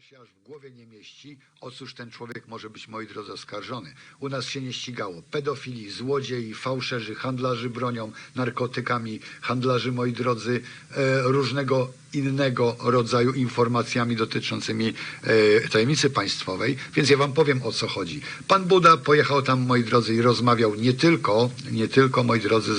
Się aż w głowie nie mieści, o cóż ten człowiek może być, moi drodzy, oskarżony. U nas się nie ścigało pedofili, złodziei, fałszerzy, handlarzy bronią, narkotykami, handlarzy, moi drodzy, e, różnego innego rodzaju informacjami dotyczącymi e, tajemnicy państwowej, więc ja wam powiem o co chodzi. Pan Buda pojechał tam, moi drodzy, i rozmawiał nie tylko, nie tylko, moi drodzy,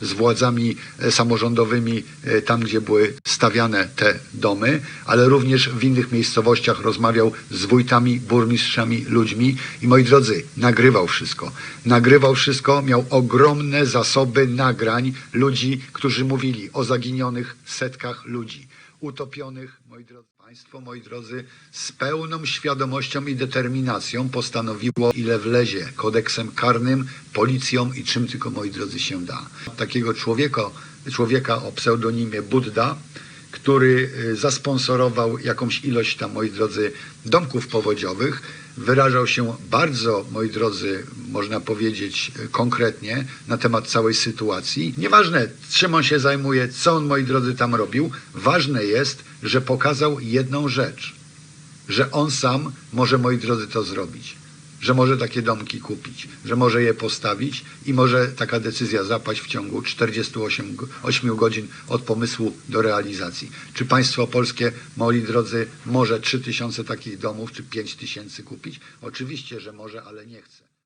z, władzami e, samorządowymi, e, tam gdzie były stawiane te domy, ale również w innych miejscowościach rozmawiał z wójtami, burmistrzami, ludźmi i moi drodzy, nagrywał wszystko. Nagrywał wszystko, miał ogromne zasoby nagrań ludzi, którzy mówili o zaginionych setkach ludzi utopionych, moi drodzy Państwo, moi drodzy, z pełną świadomością i determinacją postanowiło, ile wlezie kodeksem karnym, policją i czym tylko, moi drodzy, się da. Takiego człowieka, człowieka o pseudonimie Budda, który y, zasponsorował jakąś ilość tam, moi drodzy, domków powodziowych, wyrażał się bardzo, moi drodzy, można powiedzieć konkretnie na temat całej sytuacji. Nieważne, czym on się zajmuje, co on, moi drodzy, tam robił, ważne jest, że pokazał jedną rzecz, że on sam może, moi drodzy, to zrobić. Że może takie domki kupić, że może je postawić i może taka decyzja zapaść w ciągu 48 go- 8 godzin od pomysłu do realizacji. Czy państwo polskie, moi drodzy, może 3000 takich domów, czy 5000 kupić? Oczywiście, że może, ale nie chce.